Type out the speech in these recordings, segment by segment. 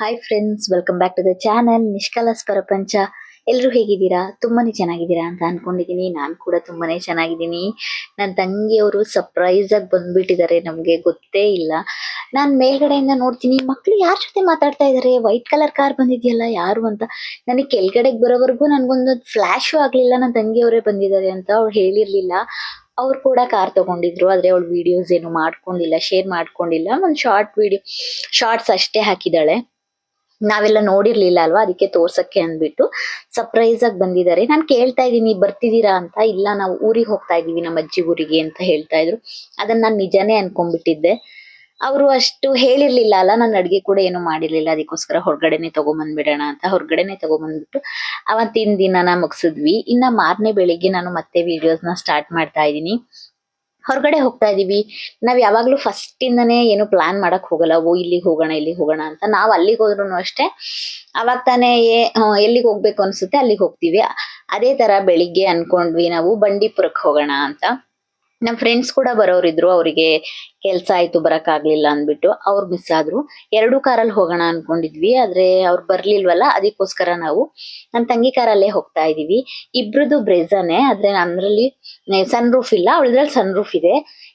Hi friends welcome back to the channel Nishkalas Prapancha. ಎಲ್ಲರೂ ಹೇಗಿದ್ದೀರಾ? ತುಂಬಾನೇ ಚೆನ್ನಾಗಿದ್ದೀರಾ ಅಂತ ಅನ್ಕೊಂಡಿದ್ದೀನಿ. ನಾನು ಕೂಡ ತುಂಬಾನೇ ಚೆನ್ನಾಗಿದ್ದೀನಿ. ನನ್ನ ತಂಗಿಯವರು ಸರ್ಪ್ರೈಸ್ ಆಗಿ ಬಂದ್ಬಿಟ್ಟಿದ್ದಾರೆ, ನಮಗೆ ಗೊತ್ತೇ ಇಲ್ಲ. ನಾನು ಮೇಲ್ಗಡೆಯಿಂದ ನೋಡ್ತೀನಿ ಮಕ್ಕಳು ಯಾರ ಜೊತೆ ಮಾತಾಡ್ತಾ ಇದ್ದಾರೆ ವೈಟ್ ಕಲರ್ ಕಾರ್ ಬಂದಿದೆಯಲ್ಲ, ಯಾರು ಅಂತ. ನನಗೆ ಕೆಳಗಡೆಗೆ ಬರೋವರೆಗೂ ನನಗೊಂದು ಫ್ಲಾಶು ಆಗಲಿಲ್ಲ ನನ್ನ ತಂಗಿಯವರೇ ಬಂದಿದ್ದಾರೆ ಅಂತ ಅವ್ರು ಹೇಳಿರಲಿಲ್ಲ. ಅವ್ರು ಕೂಡ ಕಾರ್ ತಗೊಂಡಿದ್ರು, ಆದ್ರೆ ಅವಳು ವಿಡಿಯೋಸ್ ಏನು ಮಾಡ್ಕೊಂಡಿಲ್ಲ ಶೇರ್ ಮಾಡ್ಕೊಂಡಿಲ್ಲ. ಒಂದು ಶಾರ್ಟ್ ವಿಡಿಯೋ ಶಾರ್ಟ್ಸ್ ಅಷ್ಟೇ ಹಾಕಿದಾಳೆ ನಾವೆಲ್ಲ ನೋಡಿರ್ಲಿಲ್ಲ ಅಲ್ವಾ? ಅದಕ್ಕೆ ತೋರ್ಸಕ್ಕೆ ಅಂದ್ಬಿಟ್ಟು ಸರ್ಪ್ರೈಸ್ ಆಗಿ ಬಂದಿದ್ದಾರೆ. ನಾನು ಕೇಳ್ತಾ ಇದ್ದೀನಿ, ಬರ್ತಿದ್ದೀರಾ ಅಂತ? ಇಲ್ಲ, ನಾವು ಊರಿಗೆ ಹೋಗ್ತಾ ಇದೀವಿ ನಮ್ಮ ಅಜ್ಜಿ ಊರಿಗೆ ಅಂತ ಹೇಳ್ತಾ ಇದ್ರು. ಅದನ್ನ ನಾನು ನಿಜಾನೇ ಅನ್ಕೊಂಡ್ಬಿಟ್ಟಿದ್ದೆ. ಅವರು ಅಷ್ಟು ಹೇಳಿರ್ಲಿಲ್ಲ ಅಲ್ಲ, ನಾನು ಅಡ್ಗೆ ಕೂಡ ಏನು ಮಾಡಿರ್ಲಿಲ್ಲ. ಅದಕ್ಕೋಸ್ಕರ ಹೊರಗಡೆನೆ ತಗೊಂಬಂದ್ಬಿಡೋಣ ಅಂತ ಹೊರಗಡೆನೆ ತಗೊಂಬಂದ್ಬಿಟ್ಟು ಅವತ್ತಿನ ದಿನನ ಮುಗಿಸಿದ್ವಿ. ಇನ್ನ ಮಾರನೇ ಬೆಳಿಗ್ಗೆ ನಾನು ಮತ್ತೆ ವಿಡಿಯೋಸ್ನ ಸ್ಟಾರ್ಟ್ ಮಾಡ್ತಾ ಇದ್ದೀನಿ. ಹೊರಗಡೆ ಹೋಗ್ತಾ ಇದೀವಿ. ನಾವ್ ಯಾವಾಗ್ಲೂ ಫಸ್ಟ್ ಇಂದನೇ ಏನು ಪ್ಲಾನ್ ಮಾಡಕ್ ಹೋಗಲ್ಲ. ಓ ಇಲ್ಲಿ ಹೋಗೋಣ ಇಲ್ಲಿ ಹೋಗೋಣ ಅಂತ ನಾವ್ ಅಲ್ಲಿಗೆ ಹೋದ್ರು ಅಷ್ಟೇ. ಅವಾಗ ತಾನೇ ಎಲ್ಲಿಗೆ ಹೋಗ್ಬೇಕು ಅನ್ಸುತ್ತೆ ಅಲ್ಲಿಗೆ ಹೋಗ್ತೀವಿ. ಅದೇ ತರ ಬೆಳಿಗ್ಗೆ ಅನ್ಕೊಂಡ್ವಿ ನಾವು ಬಂಡೀಪುರಕ್ಕೆ ಹೋಗೋಣ ಅಂತ. ನಮ್ ಫ್ರೆಂಡ್ಸ್ ಕೂಡ ಬರೋರಿದ್ರು, ಅವರಿಗೆ ಕೆಲಸ ಆಯ್ತು, ಬರಕ್ ಆಗ್ಲಿಲ್ಲ ಅಂದ್ಬಿಟ್ಟು ಅವ್ರು ಮಿಸ್ ಆದ್ರು. ಎರಡು ಕಾರಲ್ಲಿ ಹೋಗೋಣ ಅನ್ಕೊಂಡಿದ್ವಿ, ಆದ್ರೆ ಅವ್ರು ಬರ್ಲಿಲ್ವಲ್ಲ, ಅದಕ್ಕೋಸ್ಕರ ನಾವು ನನ್ ತಂಗಿ ಕಾರಲ್ಲೇ ಹೋಗ್ತಾ ಇದೀವಿ. ಇಬ್ರದ್ದು ಬ್ರೆಜಾನೆ, ಆದ್ರೆ ನಂದ್ರಲ್ಲಿ ಸನ್ ರೂಫ್ ಇಲ್ಲ, ಅವಳದ್ರಲ್ಲಿ ಸನ್ ರೂಫ್ ಇದೆ.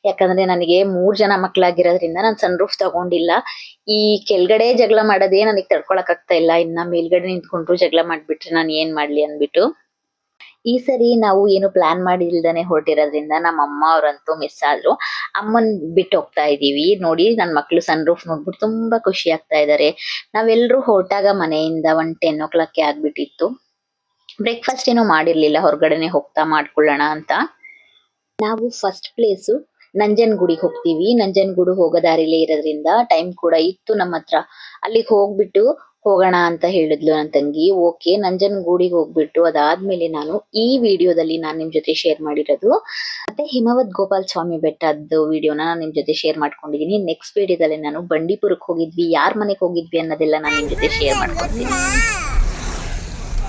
ಯಾಕಂದ್ರೆ ನನಗೆ ಮೂರ್ ಜನ ಮಕ್ಳಾಗಿರೋದ್ರಿಂದ ನಾನು ಸನ್ ರೂಫ್ ತಗೊಂಡಿಲ್ಲ. ಈ ಕೆಳಗಡೆ ಜಗಳ ಮಾಡೋದೇ ನನಗೆ ತಡ್ಕೊಳಕ್ ಆಗ್ತಾ ಇಲ್ಲ, ಇನ್ನ ಮೇಲ್ಗಡೆ ನಿಂತ್ಕೊಂಡ್ರು ಜಗಳ ಮಾಡ್ಬಿಟ್ರೆ ನಾನು ಏನ್ ಮಾಡ್ಲಿ ಅಂದ್ಬಿಟ್ಟು. ಈ ಸರಿ ನಾವು ಏನು ಪ್ಲಾನ್ ಮಾಡಿಲ್ದಾನೆ ಹೊರಟಿರೋದ್ರಿಂದ ನಮ್ಮ ಅಮ್ಮ ಅವರಂತೂ ಮಿಸ್ ಆದ್ರು. ಅಮ್ಮನ್ ಬಿಟ್ಟು ಹೋಗ್ತಾ ಇದೀವಿ ನೋಡಿ ನನ್ ಮಕ್ಳು ಸನ್ ರೂಫ್ ನೋಡ್ಬಿಟ್ಟು ತುಂಬಾ ಖುಷಿ ಆಗ್ತಾ ಇದಾರೆ. ನಾವೆಲ್ಲರೂ ಹೊರಟಾಗ ಮನೆಯಿಂದ ಒಂದ್ ಟೆನ್ ಓ ಕ್ಲಾಕ್ ಆಗ್ಬಿಟ್ಟಿತ್ತು. ಬ್ರೇಕ್ಫಾಸ್ಟ್ ಏನೋ ಮಾಡಿರ್ಲಿಲ್ಲ. ಹೊರಗಡೆನೆ ಹೋಗ್ತಾ ಮಾಡ್ಕೊಳ್ಳೋಣ ಅಂತ. ನಾವು ಫಸ್ಟ್ ಪ್ಲೇಸು ನಂಜನಗೂಡಿಗೆ ಹೋಗ್ತೀವಿ. ನಂಜನಗೂಡು ಹೋಗೋ ದಾರಿಲೇ ಇರೋದ್ರಿಂದ ಟೈಮ್ ಕೂಡ ಇತ್ತು ನಮ್ಮ ಹತ್ರ ಅಲ್ಲಿಗೆ ಹೋಗ್ಬಿಟ್ಟು ಹೋಗೋಣ ಅಂತ ಹೇಳಿದ್ಲು ನನ್ನ ತಂಗಿ. ಓಕೆ ನಂಜನಗೂಡಿಗೆ ಹೋಗ್ಬಿಟ್ಟು ಅದಾದ್ಮೇಲೆ ನಾನು ಈ ವಿಡಿಯೋದಲ್ಲಿ ನಾನು ನಿಮ್ ಜೊತೆ ಶೇರ್ ಮಾಡಿರೋದು. ಮತ್ತೆ ಹಿಮವದ್ ಗೋಪಾಲ್ ಸ್ವಾಮಿ ಬೆಟ್ಟದ್ದು ವಿಡಿಯೋನ ನಾನು ನಿಮ್ ಜೊತೆ ಶೇರ್ ಮಾಡ್ಕೊಂಡಿದೀನಿ. ನೆಕ್ಸ್ಟ್ ವಿಡಿಯೋದಲ್ಲಿ ನಾನು ಬಂಡೀಪುರಕ್ಕೆ ಹೋಗಿದ್ವಿ. ಯಾರ್ ಮನೆಗೆ ಹೋಗಿದ್ವಿ ಅನ್ನೋದೆಲ್ಲ ನಾನು ನಿಮ್ ಜೊತೆ ಶೇರ್ ಮಾಡ್ಕೊತೀನಿ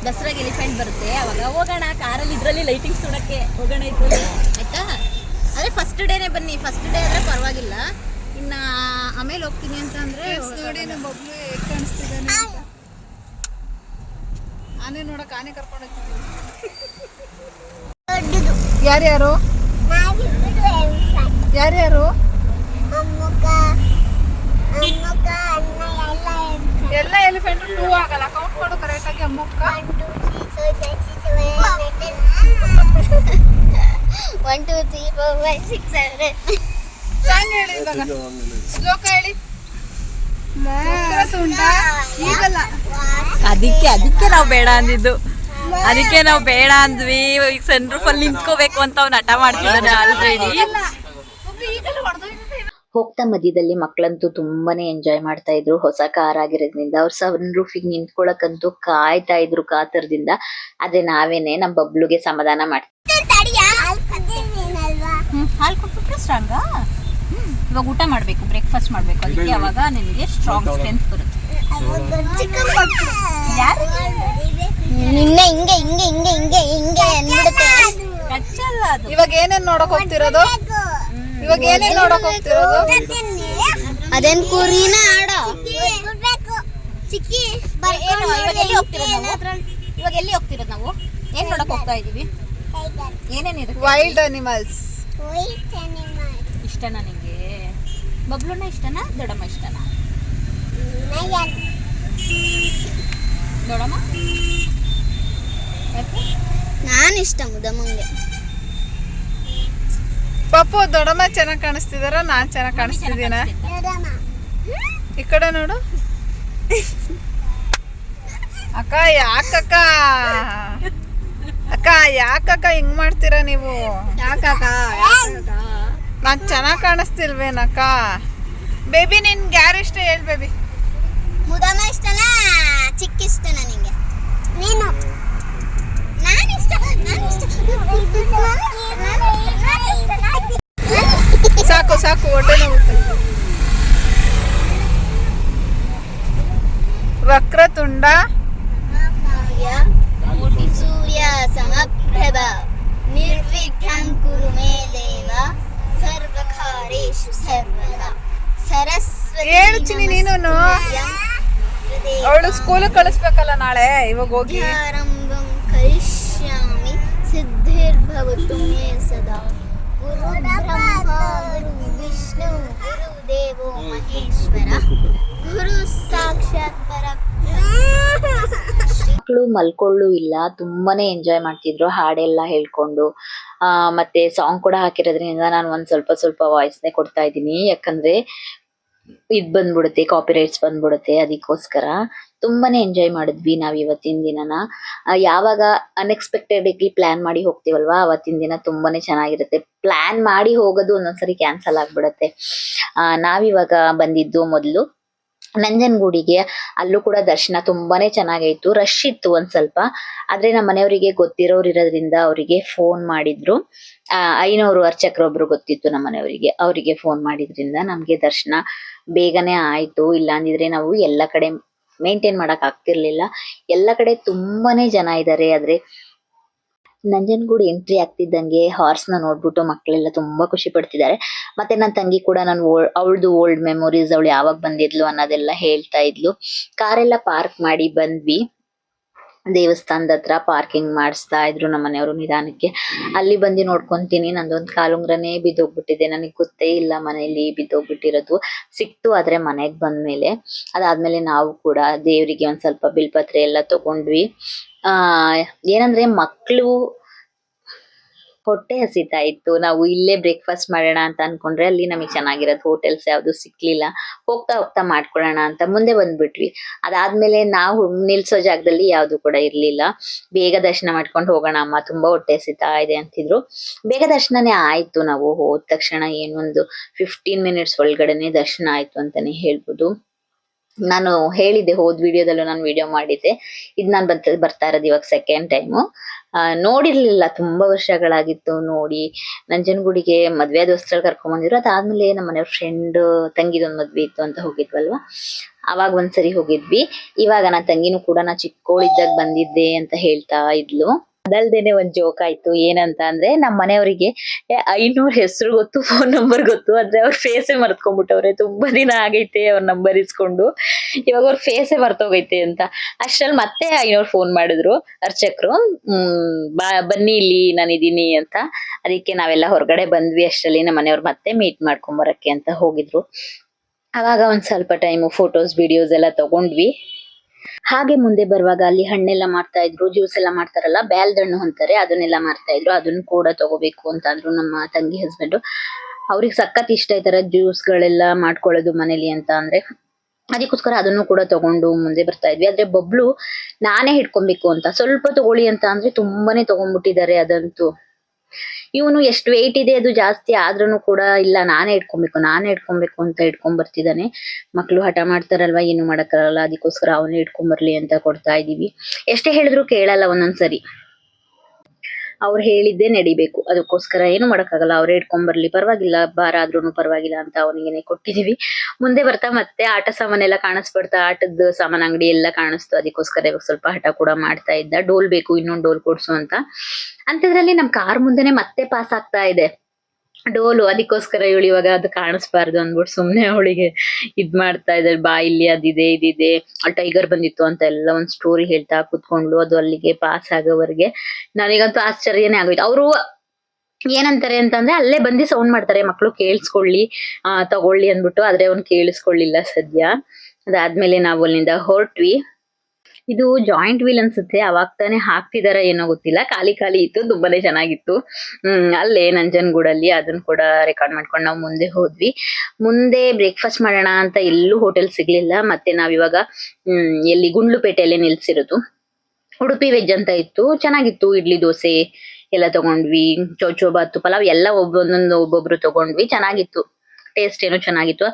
ದಸರಾಗೆ ಎಲಿಫೆಂಟ್ ಬರುತ್ತೆ. ಅವಾಗ ಹೋಗೋಣ. ಕಾರಲ್ಲಿ ಇದರಲ್ಲಿ ಲೈಟಿಂಗ್ಸ್ ನೋಡಕ್ಕೆ ಹೋಗೋಣ ಇದ್ರಲ್ಲಿ. ಆಯ್ತಾ? ಅದೇ ಫಸ್ಟ್ ಡೇನೆ ಬನ್ನಿ. ಫಸ್ಟ್ ಡೇ ಆದ್ರೆ ಪರವಾಗಿಲ್ಲ. ಇನ್ನ ಆಮೇಲೆ ಹೋಗ್ತೀನಿ ಅಂತ ಅಂದ್ರೆ ನೋಡಿ ನಮ್ಮ ಒಬ್ಳು ಹೇಗೆ ಕಾಣಿಸ್ತಿದ್ದಾನೆ ಆನೆ ನೋಡಕ್ ಆನೆ ಕರ್ಕೊಂಡು ಹೋಗ್ತಿದ್ದೀವಿ ಯಾರ್ಯಾರು? ಯಾರ್ಯಾರು? ಎಲ್ಲ ಎಲಿಫೆಂಟ್ ಟೂ ಆಗಲ್ಲ. ಕೌಂಟ್ ಮಾಡು ಕರೆಕ್ಟಾಗಿ ಅಮ್ಮಕ್ಕ. One two three four five six seven song ಹೇಳಿ ಇವಾಗ. ಶ್ಲೋಕ ಹೇಳಿ. ತುಂಟ ಈಗಲ್ಲ. ಅದಕ್ಕೆ ಅದಕ್ಕೆ ನಾವು ಬೇಡ ಅಂದಿದ್ದು. ಅದಕ್ಕೆ ನಾವು ಬೇಡ ಅಂದ್ವಿ. ಈಗ ಸನ್ ರೂಫ್ ಅಲ್ಲಿ ನಿಂತ್ಕೋಬೇಕು ಅಂತ ಅವ್ನು ಹಠ ಮಾಡ್ತಿದ್ದಾನೆ ಆಲ್ರೆಡಿ ಹೋಗ್ತಾ ಮಧ್ಯದಲ್ಲಿ ಮಕ್ಕಳಂತೂ ತುಂಬಾನೇ ಎಂಜಾಯ್ ಮಾಡ್ತಾ ಇದ್ರು. ಹೊಸ ಕಾರ್ ಆಗಿರೋದ್ರಿಂದ ಅವ್ರ ಸನ್ ರೂಫಿಗೆ ನಿಂತ್ಕೊಳಕ್ಕಂತೂ ಕಾಯ್ತಾ ಇದ್ರು ಕಾತರದಿಂದ. ಆದ್ರೆ ನಾವೇನೆ ನಮ್ ಬಬ್ಲುಗೆ ಸಮಾಧಾನ ಮಾಡ್ತೀವಿ ಹಾಲು ಕೊಟ್ಬಿಟ್ರೆ ಸ್ಟ್ರಾಂಗ ಇವಾಗ ಊಟ ಮಾಡಬೇಕು ಬ್ರೇಕ್ಫಾಸ್ಟ್ ಮಾಡಬೇಕು. ಅದಕ್ಕೆ ಅವಾಗ ನಿಮಗೆ ಸ್ಟ್ರಾಂಗ್ ಸ್ಟ್ರೆಂತ್ ಬರುತ್ತೆ. ಯಾರು? ನಿನ್ನೆ ಹಿಂಗೆ ಹಿಂಗೆ ಹಿಂಗೆ ಹಿಂಗೆ ಹಿಂಗೆ ಅಂದ್ಬಿಡುತ್ತೆ. ಕಚ್ಚಲ್ಲ ಅದು ಇವಾಗ ಏನೇನ್ ನೋಡಕ್ ಹೋಗ್ತಿರೋದು? ಇವಾಗ ಏನೇನ್ ನೋಡಕ್ ಹೋಗ್ತಿರೋದು? ಅದೇನ್ ಕುರಿನ ಆಡೋ? ಚಿಕ್ಕಿ ಎಲ್ಲಿ ಹೋಗ್ತಿರೋದು ನಾವು? ಇವಾಗ ಎಲ್ಲಿ ಹೋಗ್ತಿರೋದು ನಾವು? ಏನ್ ನೋಡಕ್ ಹೋಗ್ತಾ ಇದೀವಿ? ಏನೇನಿದೆ? ವೈಲ್ಡ್ ಅನಿಮಲ್ಸ್ ಇಷ್ಟನಾ ನಿಂಗೆ ಬಬ್ಲುನ ಇಷ್ಟನಾ ದೊಡ್ಡಮ್ಮ ಇಷ್ಟನಾ? ದೊಡ್ಡಮ್ಮ? ನಾನು ಇಷ್ಟ ಮುದಮ್ಮಂಗೆ. ಪಪ್ಪು ದೊಡ್ಡಮ್ಮ ಚೆನ್ನಾಗಿ ಕಾಣಿಸ್ತಿದಾರ? ನಾನ್ ಚೆನ್ನಾಗಿ ಕಾಣಿಸ್ತಿದ್ದೀನ ಈ ಕಡೆ ನೋಡು. ಅಕ್ಕ ಯಾಕಕ್ಕ ಅಕ್ಕ? ಯಾಕಕ್ಕ ಹಿಂಗ್ ಮಾಡ್ತೀರಾ ನೀವು? ಯಾಕಾಕ ನಾನ್ ಚೆನ್ನಾಗಿ ಕಾಣಿಸ್ತಿಲ್ವೇನಕ್ಕ? ಬೇಬಿ ನಿನ್ಗೆ ಯಾರು ಇಷ್ಟ ಹೇಳಿ ಬೇಬಿ ಮುದಮ್ಮ ಇಷ್ಟನಾ? ಚಿಕ್ಕ ಇಷ್ಟ ನನಗೆ ನೀನು? ನಾನು ಇಷ್ಟ ನಾನು ಇಷ್ಟ. ಸಾಕು ಸಾಕು ಹೊಟ್ಟೆ ವಕ್ರ ವಕ್ರತುಂಡ. ಕೋಟಿ ಸೂರ್ಯ ಸಮಪ್ರಭ ನಿರ್ವಿಘ್ನಂ ಕುರು ಮೇ ದೇವ ಸರ್ವಕಾರೇಷು ಸರ್ವದ. ಸರಸ್ವತಿ ಹೇಳ್ತೀನಿ ನೀನು ಅವಳು ಸ್ಕೂಲಿಗೆ ಕಳಿಸ್ಬೇಕಲ್ಲ ನಾಳೆ ಇವಾಗ ಹೋಗಿ. ಆರಂಭಂ ಕರಿಷ್ಯಾಮಿ ಸಿದ್ಧಿರ್ಭವತು ಮೇ ಸದಾ. ಗುರು ಬ್ರಹ್ಮ ಗುರು ವಿಷ್ಣು ಗುರು ದೇವೋ ಮಹೇಶ್ವರ. ಗುರು ಸಾಕ್ಷಾತ್ ಪರ ಮಕ್ಕಳು ಮಲ್ಕೊಳ್ಳು ಇಲ್ಲ, ತುಂಬಾನೇ ಎಂಜಾಯ್ ಮಾಡ್ತಿದ್ರು ಹಾಡೆಲ್ಲ ಹೇಳ್ಕೊಂಡು. ಆ, ಮತ್ತೆ ಸಾಂಗ್ ಕೂಡ ಹಾಕಿರೋದ್ರಿಂದ ನಾನು ಒಂದ್ ಸ್ವಲ್ಪ ಸ್ವಲ್ಪ ವಾಯ್ಸ್ನೇ ಕೊಡ್ತಾ ಇದ್ದೀನಿ. ಯಾಕಂದ್ರೆ ಇದ್ ಬಂದ್ಬಿಡುತ್ತೆ ಕಾಪಿ ರೈಟ್ಸ್ ಬಂದ್ಬಿಡುತ್ತೆ ಅದಕ್ಕೋಸ್ಕರ. ತುಂಬಾನೇ ಎಂಜಾಯ್ ಮಾಡಿದ್ವಿ ನಾವ್ ಇವತ್ತಿನ ದಿನನ. ಯಾವಾಗ ಅನ್ಎಕ್ಸ್ಪೆಕ್ಟೆಡ್ಲಿ ಪ್ಲಾನ್ ಮಾಡಿ ಹೋಗ್ತಿವಲ್ವಾ, ಅವತ್ತಿನ ದಿನ ತುಂಬಾನೇ ಚೆನ್ನಾಗಿರುತ್ತೆ. ಪ್ಲಾನ್ ಮಾಡಿ ಹೋಗೋದು ಒಂದೊಂದ್ಸರಿ ಕ್ಯಾನ್ಸಲ್ ಆಗ್ಬಿಡುತ್ತೆ. ಆ, ನಾವಿವಾಗ ಬಂದಿದ್ದು ಮೊದಲು ನಂಜನಗೂಡಿಗೆ ಅಲ್ಲೂ ಕೂಡ ದರ್ಶನ ತುಂಬಾನೇ ಚೆನ್ನಾಗೈತು. ರಶ್ ಇತ್ತು ಒಂದ್ ಸ್ವಲ್ಪ. ಆದ್ರೆ ನಮ್ಮ ಮನೆಯವರಿಗೆ ಗೊತ್ತಿರೋರು ಇರೋದ್ರಿಂದ ಅವರಿಗೆ ಫೋನ್ ಮಾಡಿದ್ರು. ಆ, ಐನೂರು ಅರ್ಚಕರೊಬ್ರು ಗೊತ್ತಿತ್ತು ನಮ್ಮ ಮನೆಯವರಿಗೆ. ಅವರಿಗೆ ಫೋನ್ ಮಾಡಿದ್ರಿಂದ ನಮ್ಗೆ ದರ್ಶನ ಬೇಗನೆ ಆಯ್ತು. ಇಲ್ಲ ಅಂದಿದ್ರೆ ನಾವು ಎಲ್ಲ ಕಡೆ ಮೇಂಟೈನ್ ಮಾಡಕ್ ಆಗ್ತಿರ್ಲಿಲ್ಲ. ಎಲ್ಲ ಕಡೆ ತುಂಬಾನೇ ಜನ ಇದ್ದಾರೆ ಆದ್ರೆ ನಂಜನಗೂಡು ಎಂಟ್ರಿ ಆಗ್ತಿದ್ದಂಗೆ ಹಾರ್ಸ್ನ ನೋಡ್ಬಿಟ್ಟು ಮಕ್ಕಳೆಲ್ಲ ತುಂಬಾ ಖುಷಿ ಪಡ್ತಿದ್ದಾರೆ. ಮತ್ತೆ ನನ್ನ ತಂಗಿ ಕೂಡ ನಾನು ಅವಳದು ಓಲ್ಡ್ ಮೆಮೊರೀಸ್ ಅವಳು ಯಾವಾಗ ಬಂದಿದ್ಲು ಅನ್ನೋದೆಲ್ಲ ಹೇಳ್ತಾ ಇದ್ಲು. ಕಾರೆಲ್ಲ ಪಾರ್ಕ್ ಮಾಡಿ ಬಂದ್ವಿ. ದೇವಸ್ಥಾನದ ಹತ್ರ ಪಾರ್ಕಿಂಗ್ ಮಾಡಿಸ್ತಾ ಇದ್ರು ನಮ್ಮ ಮನೆಯವರು ನಿಧಾನಕ್ಕೆ. ಅಲ್ಲಿ ಬಂದು ನೋಡ್ಕೊಂತೀನಿ. ನಂದೊಂದು ಕಾಲುಂಗ್ರನೇ ಬಿದ್ದೋಗ್ಬಿಟ್ಟಿದೆ. ನನಗೆ ಗೊತ್ತೇ ಇಲ್ಲ ಮನೆಯಲ್ಲಿ ಬಿದ್ದೋಗ್ಬಿಟ್ಟಿರೋದು. ಸಿಕ್ತು ಆದ್ರೆ ಮನೆಗೆ ಬಂದ್ಮೇಲೆ. ಅದಾದ್ಮೇಲೆ ನಾವು ಕೂಡ ದೇವರಿಗೆ ಒಂದ್ ಸ್ವಲ್ಪ ಬಿಲ್ಪತ್ರೆ ಎಲ್ಲ ತಗೊಂಡ್ವಿ. ಆ, ಏನಂದ್ರೆ ಮಕ್ಕಳು ಹೊಟ್ಟೆ ಹಸಿತಾ ಇತ್ತು. ನಾವು ಇಲ್ಲೇ ಬ್ರೇಕ್ಫಾಸ್ಟ್ ಮಾಡೋಣ ಅಂತ ಅನ್ಕೊಂಡ್ರೆ ಅಲ್ಲಿ ನಮಗೆ ಚೆನ್ನಾಗಿರೋದು ಹೋಟೆಲ್ಸ್ ಯಾವುದು ಸಿಕ್ಲಿಲ್ಲ. ಹೋಗ್ತಾ ಹೋಗ್ತಾ ಮಾಡ್ಕೊಳ್ಳೋಣ ಅಂತ ಮುಂದೆ ಬಂದ್ಬಿಟ್ವಿ. ಅದಾದ್ಮೇಲೆ ನಾವು ನಿಲ್ಸೋ ಜಾಗದಲ್ಲಿ ಯಾವುದು ಕೂಡ ಇರ್ಲಿಲ್ಲ. ಬೇಗ ದರ್ಶನ ಮಾಡ್ಕೊಂಡು ಹೋಗೋಣ ಅಮ್ಮ, ತುಂಬಾ ಹೊಟ್ಟೆ ಹಸಿತಾ ಇದೆ ಅಂತಿದ್ರು. ಬೇಗ ದರ್ಶನನೇ ಆಯ್ತು ನಾವು ಹೋದ ತಕ್ಷಣ. ಏನೊಂದು ಫಿಫ್ಟೀನ್ ಮಿನಿಟ್ಸ್ ಒಳಗಡೆನೆ ದರ್ಶನ ಆಯ್ತು ಅಂತಾನೆ ಹೇಳ್ಬೋದು. ನಾನು ಹೇಳಿದ್ದೆ, ಹೋದ್ ವಿಡಿಯೋದಲ್ಲೂ ನಾನು ವಿಡಿಯೋ ಮಾಡಿದ್ದೆ. ಇದು ನಾನು ಬಂತ, ಬರ್ತಾ ಇರೋದು ಇವಾಗ ಸೆಕೆಂಡ್ ಟೈಮು ನೋಡಿರ್ಲಿಲ್ಲ, ತುಂಬಾ ವರ್ಷಗಳಾಗಿತ್ತು ನೋಡಿ. ನಂಜನಗೂಡಿಗೆ ಮದ್ವೆ ದೋಸ್ತರು ಕರ್ಕೊಂಡ್ ಬಂದಿದ್ರು. ಅದಾದ್ಮೇಲೆ ನಮ್ಮ ಮನೆಯವ್ರ ಫ್ರೆಂಡ್ ತಂಗಿದೊಂದು ಮದ್ವೆ ಇತ್ತು ಅಂತ ಹೋಗಿದ್ವಲ್ವಾ? ಅವಾಗ ಒಂದ್ಸರಿ ಹೋಗಿದ್ವಿ. ಇವಾಗ ನನ್ನ ತಂಗಿನೂ ಕೂಡ ನಾ ಚಿಕ್ಕೋಳಿದ್ದಾಗ ಬಂದಿದ್ದೆ ಅಂತ ಹೇಳ್ತಾ ಇದ್ಲು. ಅದಲ್ದೇನೆ ಒಂದ್ ಜೋಕ್ ಆಯ್ತು. ಏನಂತ ಅಂದ್ರೆ ನಮ್ಮ ಮನೆಯವರಿಗೆ ಐನೂರ್ ಹೆಸರು ಗೊತ್ತು ಫೋನ್ ನಂಬರ್ ಗೊತ್ತು. ಆದ್ರೆ ಅವ್ರ ಫೇಸೇ ಮರ್ತ್ಕೊಂಡ್ಬಿಟ್ಟವ್ರೆ. ತುಂಬಾ ದಿನ ಆಗೈತೆ ಅವ್ರ ನಂಬರ್ ಇಸ್ಕೊಂಡು. ಇವಾಗ ಅವ್ರ ಫೇಸೇ ಮರ್ತೋಗೈತೆ ಅಂತ. ಅಷ್ಟ್ರಲ್ಲಿ ಮತ್ತೆ ಐನೂರ್ ಫೋನ್ ಮಾಡಿದ್ರು ಅರ್ಚಕರು. ಬಾ, ಬನ್ನಿ ಇಲ್ಲಿ, ನಾನು ಇದೀನಿ ಅಂತ. ಅದಕ್ಕೆ ನಾವೆಲ್ಲ ಹೊರಗಡೆ ಬಂದ್ವಿ ಅಷ್ಟರಲ್ಲಿ. ನಮ್ಮ ಮನೆಯವ್ರು ಮತ್ತೆ ಮೀಟ್ ಮಾಡ್ಕೊಂಬರಕ್ಕೆ ಅಂತ ಹೋಗಿದ್ರು. ಅವಾಗ ಒಂದ್ ಸ್ವಲ್ಪ ಟೈಮ್ ಫೋಟೋಸ್ ವಿಡಿಯೋಸ್ ಎಲ್ಲ ತಗೊಂಡ್ವಿ. ಹಾಗೆ ಮುಂದೆ ಬರುವಾಗ ಅಲ್ಲಿ ಹಣ್ಣೆಲ್ಲ ಮಾಡ್ತಾ ಇದ್ರು ಜ್ಯೂಸ್ ಎಲ್ಲ ಮಾಡ್ತಾರಲ್ಲ, ಬ್ಯಾಲ್ದ ಹಣ್ಣು ಅಂತಾರೆ, ಅದನ್ನೆಲ್ಲ ಮಾಡ್ತಾ ಇದ್ರು, ಅದನ್ನ ಕೂಡ ತಗೋಬೇಕು ಅಂತ ಅಂದ್ರು ನಮ್ಮ ತಂಗಿ ಹಸ್ಬೆಂಡ್ ಅವ್ರಿಗೆ ಸಖತ್ ಇಷ್ಟ ಈ ಜ್ಯೂಸ್ ಗಳೆಲ್ಲ ಮಾಡ್ಕೊಳ್ಳೋದು ಮನೇಲಿ ಅಂತ ಅಂದ್ರೆ, ಅದಕ್ಕೋಸ್ಕರ ಅದನ್ನು ಕೂಡ ತಗೊಂಡು ಮುಂದೆ ಬರ್ತಾ ಇದ್ವಿ. ಆದ್ರೆ ಬಬ್ಲು ನಾನೇ ಹಿಡ್ಕೊಬೇಕು ಅಂತ, ಸ್ವಲ್ಪ ತಗೊಳ್ಳಿ ಅಂತ ಅಂದ್ರೆ ತುಂಬಾನೇ ತಗೊಂಡ್ಬಿಟ್ಟಿದ್ದಾರೆ ಅದಂತೂ. ಇವನು ಎಷ್ಟು ವೆಯ್ಟ್ ಇದೆ ಅದು ಜಾಸ್ತಿ ಆದ್ರೂ ಕೂಡ ಇಲ್ಲ, ನಾನೇ ಇಟ್ಕೊಬೇಕು ನಾನೇ ಇಟ್ಕೊಬೇಕು ಅಂತ ಇಟ್ಕೊಂಡ್ ಬರ್ತಿದ್ದಾನೆ ಮಕ್ಳು ಹಠ ಮಾಡ್ತಾರಲ್ವಾ, ಏನು ಮಾಡಕ್ಕಾಗಲ್ಲ, ಅದಕ್ಕೋಸ್ಕರ ಅವನೇ ಇಟ್ಕೊಂಡ್ ಬರ್ಲಿ ಅಂತ ಕೊಡ್ತಾ ಇದೀವಿ. ಎಷ್ಟೇ ಹೇಳಿದ್ರು ಕೇಳಲ್ಲ ಒಂದೊಂದ್ಸರಿ. ಅವ್ರು ಹೇಳಿದ್ದೆ ನಡಿಬೇಕು. ಅದಕ್ಕೋಸ್ಕರ ಏನು ಮಾಡಕ್ಕಾಗಲ್ಲ. ಅವರೇ ಇಟ್ಕೊಂಡ್ಬರ್ಲಿ ಪರವಾಗಿಲ್ಲ. ಭಾರ ಆದ್ರೂನು ಪರವಾಗಿಲ್ಲ ಅಂತ ಅವನಿಗೆ ಕೊಟ್ಟಿದೀವಿ. ಮುಂದೆ ಬರ್ತಾ ಮತ್ತೆ ಆಟ ಸಾಮಾನೆಲ್ಲ ಕಾಣಿಸ್ಬಿಡ್ತಾ, ಆಟದ ಸಾಮಾನ್ ಅಂಗಡಿ ಎಲ್ಲ ಕಾಣಿಸ್ತು. ಅದಕ್ಕೋಸ್ಕರ ಇವಾಗ ಸ್ವಲ್ಪ ಹಠ ಕೂಡ ಮಾಡ್ತಾ ಇದ್ದ. ಡೋಲ್ ಬೇಕು, ಇನ್ನೊಂದು ಡೋಲ್ ಕೊಡ್ಸು ಅಂತ. ಅಂತದ್ರಲ್ಲಿ ನಮ್ ಕಾರ್ ಮುಂದೆನೆ ಮತ್ತೆ ಪಾಸ್ ಆಗ್ತಾ ಇದೆ. ಡೋಲು ಅದಕ್ಕೋಸ್ಕರ ಇವಳು ಇವಾಗ ಅದು ಕಾಣಿಸ್ಬಾರ್ದು ಅಂದ್ಬಿಟ್ಟು ಸುಮ್ನೆ ಅವಳಿಗೆ ಇದ್ ಮಾಡ್ತಾ ಇದ್ದಾಳೆ. ಬಾ, ಇಲ್ಲಿ ಅದಿದೆ ಇದಿದೆ ಅಲ್ಲಿ ಟೈಗರ್ ಬಂದಿತ್ತು ಅಂತ ಎಲ್ಲ ಒಂದ್ ಸ್ಟೋರಿ ಹೇಳ್ತಾ ಕುತ್ಕೊಂಡ್ಲು ಅದು ಅಲ್ಲಿಗೆ ಪಾಸ್ ಆಗೋವರೆಗೆ. ನನಗಂತೂ ಆಶ್ಚರ್ಯನೇ ಆಗೋಯ್ತು. ಅವರು ಏನಂತಾರೆ ಅಂತಂದ್ರೆ ಅಲ್ಲೇ ಬಂದು ಸೌಂಡ್ ಮಾಡ್ತಾರೆ. ಮಕ್ಕಳು ಕೇಳಿಸ್ಕೊಳ್ಳಿ, ಆ, ತಗೊಳ್ಳಿ ಅಂದ್ಬಿಟ್ಟು, ಆದ್ರೆ ಅವ್ನು ಕೇಳಿಸ್ಕೊಳ್ಳಿಲ್ಲ ಸದ್ಯ. ಅದಾದ್ಮೇಲೆ ನಾವು ಅಲ್ಲಿಂದ ಹೊರಟ್ವಿ. ಇದು ಜಾಯಿಂಟ್ ವೀಲ್ ಅನ್ಸುತ್ತೆ. ಅವಾಗ ತಾನೇ ಹಾಕ್ತಿದಾರ ಏನೋ ಗೊತ್ತಿಲ್ಲ. ಖಾಲಿ ಖಾಲಿ ಇತ್ತು. ತುಂಬಾನೇ ಚೆನ್ನಾಗಿತ್ತು. ಹ್ಮ್, ಅಲ್ಲೇ ನಂಜನಗೂಡಲ್ಲಿ ಅದನ್ನ ಕೂಡ ರೆಕಾರ್ಡ್ ಮಾಡ್ಕೊಂಡು ನಾವು ಮುಂದೆ ಹೋದ್ವಿ. ಮುಂದೆ ಬ್ರೇಕ್ಫಾಸ್ಟ್ ಮಾಡೋಣ ಅಂತ ಎಲ್ಲೂ ಹೋಟೆಲ್ ಸಿಗ್ಲಿಲ್ಲ. ಮತ್ತೆ ನಾವಿವಾಗ ಹ್ಮ್, ಎಲ್ಲಿ ಗುಂಡ್ಲುಪೇಟೆಯಲ್ಲೇ ನಿಲ್ಸಿರೋದು. ಉಡುಪಿ ವೆಜ್ ಅಂತ ಇತ್ತು. ಚೆನ್ನಾಗಿತ್ತು. ಇಡ್ಲಿ, ದೋಸೆ ಎಲ್ಲ ತಗೊಂಡ್ವಿ. ಚೌಚೌ ಬಾತು ಪಲಾವ್ ಎಲ್ಲ ಒಬ್ಬೊಂದೊಂದು ಒಬ್ಬೊಬ್ರು ತಗೊಂಡ್ವಿ. ಚೆನ್ನಾಗಿತ್ತು. ಟೇಸ್ಟ್ ಏನೋ ಚೆನ್ನಾಗಿತ್ತು.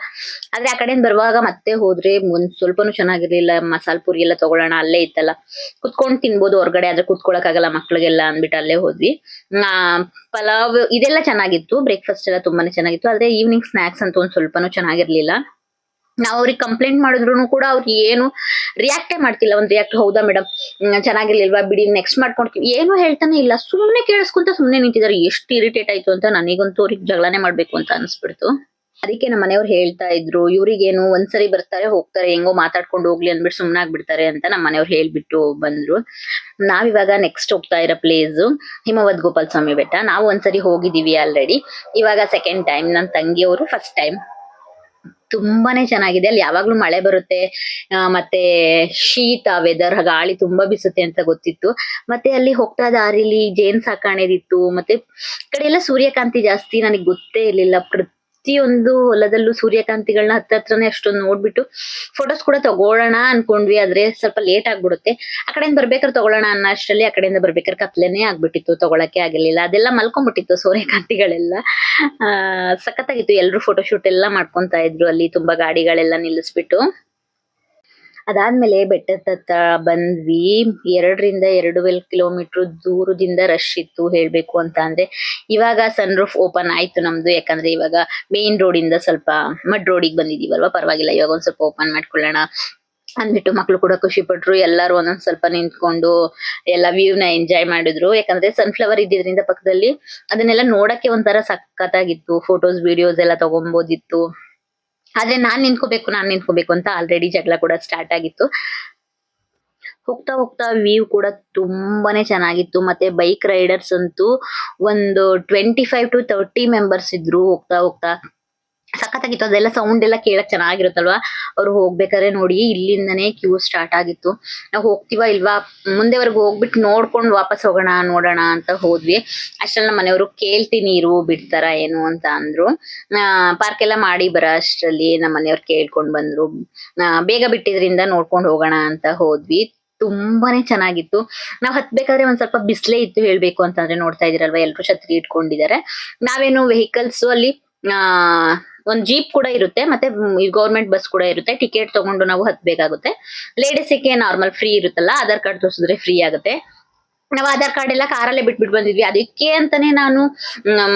ಆದ್ರೆ ಆ ಕಡೆಯಿಂದ ಬರುವಾಗ ಮತ್ತೆ ಹೋದ್ರೆ ಒಂದ್ ಸ್ವಲ್ಪನೂ ಚೆನ್ನಾಗಿರ್ಲಿಲ್ಲ, ಮಸಾಲ ಪುರಿ ಎಲ್ಲ ತಗೊಳ್ಳೋಣ ಅಲ್ಲೇ ಇತ್ತಲ್ಲ. ಕುತ್ಕೊಂಡು ತಿನ್ಬೋದು ಹೊರಗಡೆ, ಆದ್ರೆ ಕುತ್ಕೊಳಕ್ಕಾಗಲ್ಲ ಮಕ್ಳಿಗೆಲ್ಲ ಅಂದ್ಬಿಟ್ಟು ಅಲ್ಲೇ ಹೋದ್ವಿ. ಪಲಾವ್ ಇದೆಲ್ಲ ಚೆನ್ನಾಗಿತ್ತು ಬ್ರೇಕ್ಫಾಸ್ಟ್ ಎಲ್ಲ ತುಂಬಾನೇ ಚೆನ್ನಾಗಿತ್ತು. ಆದ್ರೆ ಈವ್ನಿಂಗ್ ಸ್ನಾಕ್ಸ್ ಅಂತ ಒಂದ್ ಸ್ವಲ್ಪನೂ ಚೆನ್ನಾಗಿರ್ಲಿಲ್ಲ. ನಾವು ಅವ್ರಿಗೆ ಕಂಪ್ಲೇಂಟ್ ಮಾಡಿದ್ರು ಕೂಡ ಅವ್ರಿಗೆ ಏನು ರಿಯಾಕ್ಟೇ ಮಾಡ್ತಿಲ್ಲ. ಒಂದ್ ರಿಯಾಕ್ಟ್ ಹೌದಾ ಮೇಡಮ್ ಚೆನ್ನಾಗಿರ್ಲಿಲ್ವಾ, ಬಿಡಿ ನೆಕ್ಸ್ಟ್ ಮಾಡ್ಕೊಂಡ್ತೀವಿ. ಏನು ಹೇಳ್ತಾನೆ ಇಲ್ಲ. ಸುಮ್ನೆ ಕೇಳಿಸ್ಕೊಂತ ಸುಮ್ಮನೆ ನಿಂತಿದ್ದಾರೆ. ಎಷ್ಟು ಇರಿಟೇಟ್ ಆಯ್ತು ಅಂತ ನನಗಂತೂ ಅವ್ರಿಗೆ ಜಗಳನೇ ಮಾಡ್ಬೇಕು ಅಂತ ಅನ್ಸ್ಬಿಡ್ತು. ಅದಕ್ಕೆ ನಮ್ಮ ಮನೆಯವ್ರು ಹೇಳ್ತಾ ಇದ್ರು, ಇವ್ರಿಗೇನು ಒಂದ್ಸರಿ ಬರ್ತಾರೆ, ಹೋಗ್ತಾರೆ, ಹೆಂಗೋ ಮಾತಾಡ್ಕೊಂಡು ಹೋಗ್ಲಿ ಅಂದ್ಬಿಟ್ಟು ಸುಮ್ನಾಗ್ಬಿಡ್ತಾರೆ ಅಂತ ನಮ್ಮ ಮನೆಯವ್ರು ಹೇಳ್ಬಿಟ್ಟು ಬಂದ್ರು. ನಾವಿವಾಗ ನೆಕ್ಸ್ಟ್ ಹೋಗ್ತಾ ಇರೋ ಪ್ಲೇಸ್ ಹಿಮವದ್ ಗೋಪಾಲ್ ಸ್ವಾಮಿ ಬೆಟ್ಟ. ನಾವು ಒಂದ್ಸರಿ ಹೋಗಿದೀವಿ ಆಲ್ರೆಡಿ ಇವಾಗ ಸೆಕೆಂಡ್ ಟೈಮ್ ನನ್ನ ತಂಗಿಯವರು ಫಸ್ಟ್ ಟೈಮ್ ತುಂಬಾನೇ ಚೆನ್ನಾಗಿದೆ. ಅಲ್ಲಿ ಯಾವಾಗ್ಲೂ ಮಳೆ ಬರುತ್ತೆ. ಮತ್ತೆ ಶೀತ ವೆದರ್ ಗಾಳಿ ತುಂಬಾ ಬಿಸುತ್ತೆ ಅಂತ ಗೊತ್ತಿತ್ತು. ಮತ್ತೆ ಅಲ್ಲಿ ಹೋಗ್ತಾ ದಾರಿಲಿ ಜೇನ್ ಸಾಕಾಣೆದಿತ್ತು. ಮತ್ತೆ ಕಡೆ ಎಲ್ಲ ಸೂರ್ಯಕಾಂತಿ ಜಾಸ್ತಿ. ನನಗೆ ಗೊತ್ತೇ ಇರ್ಲಿಲ್ಲ. ಪ್ರತಿಯೊಂದು ಹೊಲದಲ್ಲೂ ಸೂರ್ಯಕಾಂತಿಗಳನ್ನ ಹತ್ರ ಹತ್ರನೇ ಅಷ್ಟೊಂದು ನೋಡ್ಬಿಟ್ಟು ಫೋಟೋಸ್ ಕೂಡ ತಗೊಳ್ಳೋಣ ಅನ್ಕೊಂಡ್ವಿ, ಆದ್ರೆ ಸ್ವಲ್ಪ ಲೇಟ್ ಆಗ್ಬಿಡುತ್ತೆ. ಆ ಕಡೆಯಿಂದ ಬರ್ಬೇಕಾದ್ರೆ ತಗೊಳ್ಳೋಣ ಅನ್ನೋ ಅಷ್ಟರಲ್ಲಿ, ಆ ಕಡೆಯಿಂದ ಬರ್ಬೇಕಾದ್ರೆ ಕತ್ಲೆನೇ ಆಗ್ಬಿಟ್ಟಿತ್ತು, ತಗೊಳಕ್ಕೆ ಆಗಿರ್ಲಿಲ್ಲ. ಅದೆಲ್ಲ ಮಲ್ಕೊಂಡ್ಬಿಟ್ಟಿತ್ತು ಸೂರ್ಯಕಾಂತಿಗಳೆಲ್ಲ. ಸಖತ್ತಾಗಿತ್ತು. ಎಲ್ರು ಫೋಟೋ ಶೂಟ್ ಎಲ್ಲ ಮಾಡ್ಕೊಂತ ಇದ್ರು, ಅಲ್ಲಿ ತುಂಬಾ ಗಾಡಿಗಳೆಲ್ಲ ನಿಲ್ಲಿಸ್ಬಿಟ್ಟು. ಅದಾದ್ಮೇಲೆ ಬೆಟ್ಟದ ಹತ್ರ ಬಂದ್ವಿ. ಎರಡರಿಂದ ಎರಡೂವರೆ ಕಿಲೋಮೀಟರ್ ದೂರದಿಂದ ರಶ್ ಇತ್ತು ಹೇಳ್ಬೇಕು ಅಂತ ಅಂದ್ರೆ. ಇವಾಗ ಸನ್ ರೂಫ್ ಓಪನ್ ಆಯ್ತು ನಮ್ದು. ಯಾಕಂದ್ರೆ ಇವಾಗ ಮೇನ್ ರೋಡ್ ಇಂದ ಸ್ವಲ್ಪ ಮಡ್ ರೋಡಿಗೆ ಬಂದಿದೀವಲ್ವಾ? ಪರವಾಗಿಲ್ಲ, ಇವಾಗ ಒಂದ್ ಸ್ವಲ್ಪ ಓಪನ್ ಮಾಡ್ಕೊಳ್ಳೋಣ ಅಂದ್ಬಿಟ್ಟು ಮಕ್ಕಳು ಕೂಡ ಖುಷಿ ಪಟ್ರು. ಎಲ್ಲಾರು ಒಂದೊಂದ್ ಸ್ವಲ್ಪ ನಿಂತ್ಕೊಂಡು ಎಲ್ಲ ವ್ಯೂ ನ ಎಂಜಾಯ್ ಮಾಡಿದ್ರು. ಯಾಕಂದ್ರೆ ಸನ್ಫ್ಲವರ್ ಇದ್ದಿದ್ರಿಂದ ಪಕ್ಕದಲ್ಲಿ ಅದನ್ನೆಲ್ಲ ನೋಡಕ್ಕೆ ಒಂಥರ ಸಖತ್ತಾಗಿತ್ತು. ಫೋಟೋಸ್ ವಿಡಿಯೋಸ್ ಎಲ್ಲ ತಗೊಂಬೋದಿತ್ತು. ಆದ್ರೆ ನಾನ್ ನಿಂತ್ಕೋಬೇಕು ನಾನ್ ನಿಂತ್ಕೋಬೇಕು ಅಂತ ಆಲ್ರೆಡಿ ಜಗಳ ಕೂಡ ಸ್ಟಾರ್ಟ್ ಆಗಿತ್ತು. ಹೋಗ್ತಾ ಹೋಗ್ತಾ ವ್ಯೂ ಕೂಡ ತುಂಬಾನೇ ಚೆನ್ನಾಗಿತ್ತು. ಮತ್ತೆ ಬೈಕ್ ರೈಡರ್ಸ್ ಅಂತೂ ಒಂದು twenty five to thirty members ಇದ್ರು ಹೋಗ್ತಾ ಹೋಗ್ತಾ. ಸಖತ್ತಾಗಿತ್ತು ಅದೆಲ್ಲ ಸೌಂಡ್ ಎಲ್ಲ ಕೇಳಕ್ ಚೆನ್ನಾಗಿರುತ್ತಲ್ವಾ? ಅವ್ರು ಹೋಗ್ಬೇಕಾದ್ರೆ ನೋಡಿ, ಇಲ್ಲಿಂದನೇ ಕ್ಯೂ ಸ್ಟಾರ್ಟ್ ಆಗಿತ್ತು. ನಾವು ಹೋಗ್ತೀವ ಇಲ್ವಾ? ಮುಂದೆವರೆಗೂ ಹೋಗ್ಬಿಟ್ಟು ನೋಡ್ಕೊಂಡು ವಾಪಸ್ ಹೋಗೋಣ, ನೋಡೋಣ ಅಂತ ಹೋದ್ವಿ. ಅಷ್ಟ್ರಲ್ಲಿ ನಮ್ಮ ಮನೆಯವರು ಕೇಳ್ತೀನಿ ಇರು ಬಿಡ್ತಾರ ಏನು? ಅಂತ ಅಂದ್ರು. ಪಾರ್ಕ್ ಎಲ್ಲ ಮಾಡಿ ಬರ ಅಷ್ಟರಲ್ಲಿ ನಮ್ಮ ಮನೆಯವ್ರು ಕೇಳ್ಕೊಂಡ್ ಬಂದ್ರು. ಬೇಗ ಬಿಟ್ಟಿದ್ರಿಂದ ನೋಡ್ಕೊಂಡು ಹೋಗೋಣ ಅಂತ ಹೋದ್ವಿ. ತುಂಬಾನೇ ಚೆನ್ನಾಗಿತ್ತು. ನಾವ್ ಹತ್ಬೇಕಾದ್ರೆ ಒಂದ್ ಸ್ವಲ್ಪ ಬಿಸ್ಲೇ ಇತ್ತು ಹೇಳ್ಬೇಕು ಅಂತಂದ್ರೆ ನೋಡ್ತಾ ಇದೀರಲ್ವಾ ಎಲ್ರು ಛತ್ರಿ ಇಟ್ಕೊಂಡಿದ್ದಾರೆ. ನಾವೇನು ವೆಹಿಕಲ್ಸ್ ಅಲ್ಲಿ ಆ ಒಂದ್ ಜೀಪ್ ಕೂಡ ಇರುತ್ತೆ ಮತ್ತೆ ಗವರ್ನಮೆಂಟ್ ಬಸ್ ಕೂಡ ಇರುತ್ತೆ. ಟಿಕೆಟ್ ತಗೊಂಡು ನಾವು ಹತ್ಬೇಕಾಗುತ್ತೆ. ಲೇಡೀಸಿಗೆ ನಾರ್ಮಲ್ ಫ್ರೀ ಇರುತ್ತಲ್ಲ ಆಧಾರ್ ಕಾರ್ಡ್ ತೋರಿಸಿದ್ರೆ ಫ್ರೀ ಆಗುತ್ತೆ. ನಾವು ಆಧಾರ್ ಕಾರ್ಡ್ ಎಲ್ಲ ಕಾರಲ್ಲೇ ಬಿಟ್ಬಿಟ್ಟು ಬಂದಿದ್ವಿ. ಅದಕ್ಕೆ ಅಂತಾನೆ ನಾನು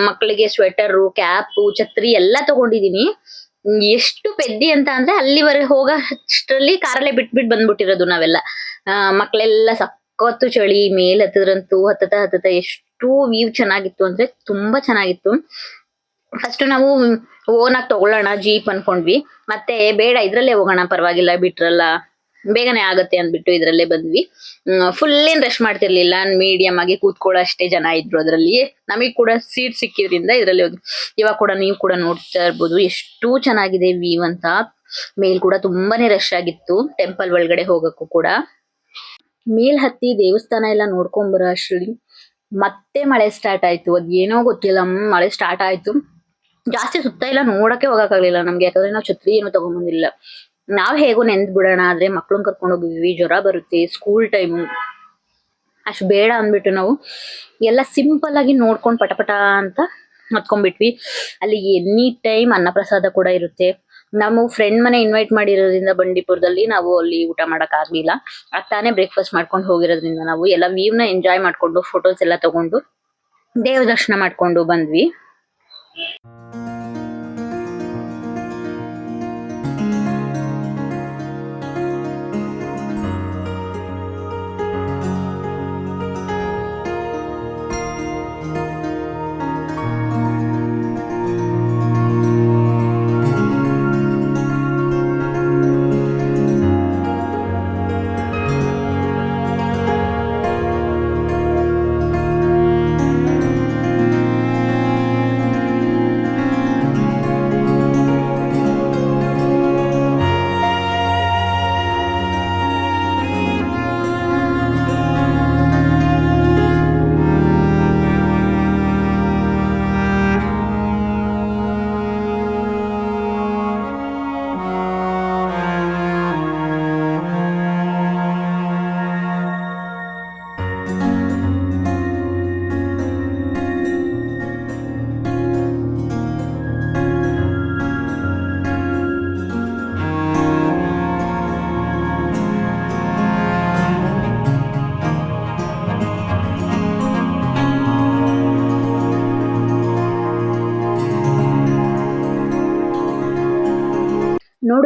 ಮಕ್ಕಳಿಗೆ ಸ್ವೆಟರು ಕ್ಯಾಪು ಛತ್ರಿ ಎಲ್ಲ ತಗೊಂಡಿದೀನಿ. ಎಷ್ಟು ಪೆದ್ದಿ ಅಂತ ಅಂದ್ರೆ ಅಲ್ಲಿವರೆಗೆ ಹೋಗೋ ಅಷ್ಟರಲ್ಲಿ ಕಾರಲ್ಲೇ ಬಿಟ್ಬಿಟ್ಟು ಬಂದ್ಬಿಟ್ಟಿರೋದು ನಾವೆಲ್ಲ. ಆ, ಮಕ್ಳೆಲ್ಲ ಸಖತ್ತು ಚಳಿ ಮೇಲೆ ಹತ್ತದ್ರಂತೂ ಹತ್ತತ ಹತ್ತತ ಎಷ್ಟು ವ್ಯೂ ಚೆನ್ನಾಗಿತ್ತು ಅಂದ್ರೆ ತುಂಬಾ ಚೆನ್ನಾಗಿತ್ತು. ಫಸ್ಟ್ ನಾವು ಓನ್ ಆಗಿ ತಗೊಳ್ಳೋಣ ಜೀಪ್ ಅನ್ಕೊಂಡ್ವಿ. ಮತ್ತೆ ಬೇಡ, ಇದ್ರಲ್ಲೇ ಹೋಗೋಣ, ಪರವಾಗಿಲ್ಲ, ಬಿಟ್ರಲ್ಲ, ಬೇಗನೆ ಆಗತ್ತೆ ಅಂದ್ಬಿಟ್ಟು ಇದ್ರಲ್ಲೇ ಬಂದ್ವಿ. ಫುಲ್ ಏನ್ ರಶ್ ಮಾಡ್ತಿರ್ಲಿಲ್ಲ. ಮೀಡಿಯಂ ಆಗಿ ಕೂತ್ಕೊಳ್ಳೋ ಅಷ್ಟೇ ಜನ ಇದ್ರು ಅದ್ರಲ್ಲಿ. ನಮಗೆ ಕೂಡ ಸೀಟ್ ಸಿಕ್ಕಿದ್ರಿಂದ ಇದ್ರಲ್ಲಿ ಹೋಗಿ ಇವಾಗ ಕೂಡ ನೀವು ಕೂಡ ನೋಡ್ತಾ ಇರ್ಬೋದು, ಎಷ್ಟು ಚೆನ್ನಾಗಿದೆ ವೀವ್ ಅಂತ. ಮೇಲ್ ಕೂಡ ತುಂಬಾನೇ ರಶ್ ಆಗಿತ್ತು ಟೆಂಪಲ್ ಒಳಗಡೆ ಹೋಗಕ್ಕೂ ಕೂಡ. ಮೇಲ್ ಹತ್ತಿ ದೇವಸ್ಥಾನ ಎಲ್ಲ ನೋಡ್ಕೊಂಡ್ ಬರೋ, ಅಷ್ಟ್ರಲ್ಲಿ. ಮತ್ತೆ ಮಳೆ ಸ್ಟಾರ್ಟ್ ಆಯ್ತು. ಅದ್ ಏನೋ ಗೊತ್ತಿಲ್ಲ. ಮಳೆ ಸ್ಟಾರ್ಟ್ ಆಯ್ತು. ಜಾಸ್ತಿ ಸುತ್ತ ಇಲ್ಲ ನೋಡಕ್ಕೆ ಹೋಗಕ್ಕಾಗ್ಲಿಲ್ಲ ನಮ್ಗೆ. ಯಾಕಂದ್ರೆ ನಾವು ಛತ್ರಿ ಏನು ತಗೊಂಬಂದಿಲ್ಲ. ನಾವ್ ಹೇಗೋ ನೆಂದ್ ಬಿಡೋಣ, ಆದ್ರೆ ಮಕ್ಳನ್ನ ಕರ್ಕೊಂಡು ಹೋಗಿದ್ವಿ. ಜ್ವರ ಬರುತ್ತೆ ಸ್ಕೂಲ್ ಟೈಮು ಅಷ್ಟು ಬೇಡ ಅಂದ್ಬಿಟ್ಟು ನಾವು ಎಲ್ಲ ಸಿಂಪಲ್ ಆಗಿ ನೋಡ್ಕೊಂಡು ಪಟಪಟ ಅಂತ ಹತ್ಕೊಂಡ್ಬಿಟ್ವಿ. ಅಲ್ಲಿ ಎನಿ ಟೈಮ್ ಅನ್ನಪ್ರಸಾದ ಕೂಡ ಇರುತ್ತೆ. ನಮ್ಮ ಫ್ರೆಂಡ್ ಮನೆ ಇನ್ವೈಟ್ ಮಾಡಿರೋದ್ರಿಂದ ಬಂಡೀಪುರದಲ್ಲಿ ನಾವು ಅಲ್ಲಿ ಊಟ ಮಾಡಕ್ ಆಗ್ಲಿಲ್ಲ. ಅದ್ ತಾನೇ ಬ್ರೇಕ್ಫಾಸ್ಟ್ ಮಾಡ್ಕೊಂಡು ಹೋಗಿರೋದ್ರಿಂದ ನಾವು ಎಲ್ಲ ವ್ಯೂನ ಎಂಜಾಯ್ ಮಾಡ್ಕೊಂಡು ಫೋಟೋಸ್ ಎಲ್ಲ ತಗೊಂಡು ದೇವ ದರ್ಶನ ಮಾಡ್ಕೊಂಡು ಬಂದ್ವಿ. Thank you.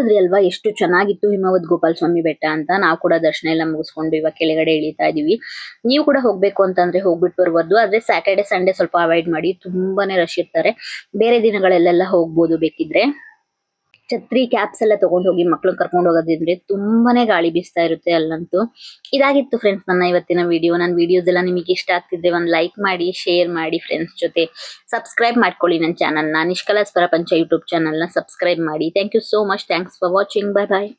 ನೋಡಿದ್ರಿ ಅಲ್ವಾ? ಎಷ್ಟು ಚೆನ್ನಾಗಿತ್ತು ಹಿಮವದ್ ಗೋಪಾಲ ಸ್ವಾಮಿ ಬೆಟ್ಟ ಅಂತ. ನಾವು ಕೂಡ ದರ್ಶನ ಎಲ್ಲ ಮುಗಿಸ್ಕೊಂಡು ಇವಾಗ ಕೆಳಗಡೆ ಇಳಿತಾ ಇದೀವಿ. ನೀವು ಕೂಡ ಹೋಗ್ಬೇಕು ಅಂತಂದ್ರೆ ಹೋಗ್ಬಿಟ್ಟು ಬರ್ಬೋದು. ಆದ್ರೆ ಸ್ಯಾಟರ್ಡೆ ಸಂಡೇ ಸ್ವಲ್ಪ ಅವಾಯ್ಡ್ ಮಾಡಿ ತುಂಬಾನೇ ರಶ್ ಇರ್ತಾರೆ. ಬೇರೆ ದಿನಗಳಲ್ಲೆಲ್ಲ ಹೋಗ್ಬೋದು ಬೇಕಿದ್ರೆ. ಛತ್ರಿ ಕ್ಯಾಪ್ಸ್ ಎಲ್ಲ ತಗೊಂಡು ಹೋಗಿ ಮಕ್ಳು ಕರ್ಕೊಂಡು ಹೋಗೋದಿದ್ರೆ ತುಂಬಾನೇ ಗಾಳಿ ಬೀಸ್ತಾ ಇರುತ್ತೆ ಅಲ್ಲಂತೂ. ಇದಾಗಿತ್ತು ಫ್ರೆಂಡ್ಸ್ ನನ್ನ ಇವತ್ತಿನ ವಿಡಿಯೋ ನನ್ನ ವಿಡಿಯೋಸ್ ಎಲ್ಲ ನಿಮಗೆ ಇಷ್ಟ ಆಗ್ತಿದ್ರೆ ಒಂದು ಲೈಕ್ ಮಾಡಿ ಶೇರ್ ಮಾಡಿ ಫ್ರೆಂಡ್ಸ್ ಜೊತೆ. ಸಬ್ಸ್ಕ್ರೈಬ್ ಮಾಡ್ಕೊಳ್ಳಿ ನನ್ನ ಚಾನಲ್ನ ಸ್ವರ ಪ್ರಪಂಚ ಯೂಟ್ಯೂಬ್ ಚಾನಲ್ನ ಸಬ್ಸ್ಕ್ರೈಬ್ ಮಾಡಿ. Thank you so much thanks for watching bye bye